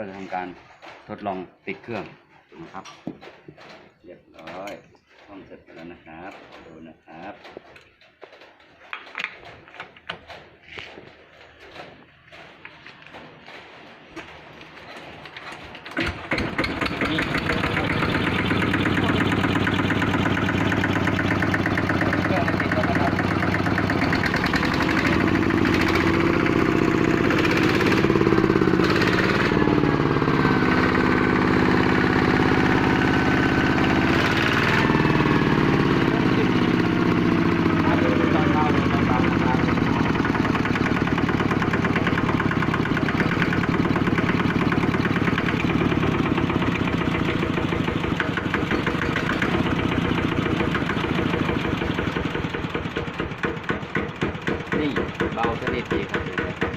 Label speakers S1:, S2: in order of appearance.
S1: ก็จะทำการทดลองติดเครื่องนะครับ เรียบร้อยห้องเสร็จไปแล้วนะครับ ดูนะครับ 你把我เบาซ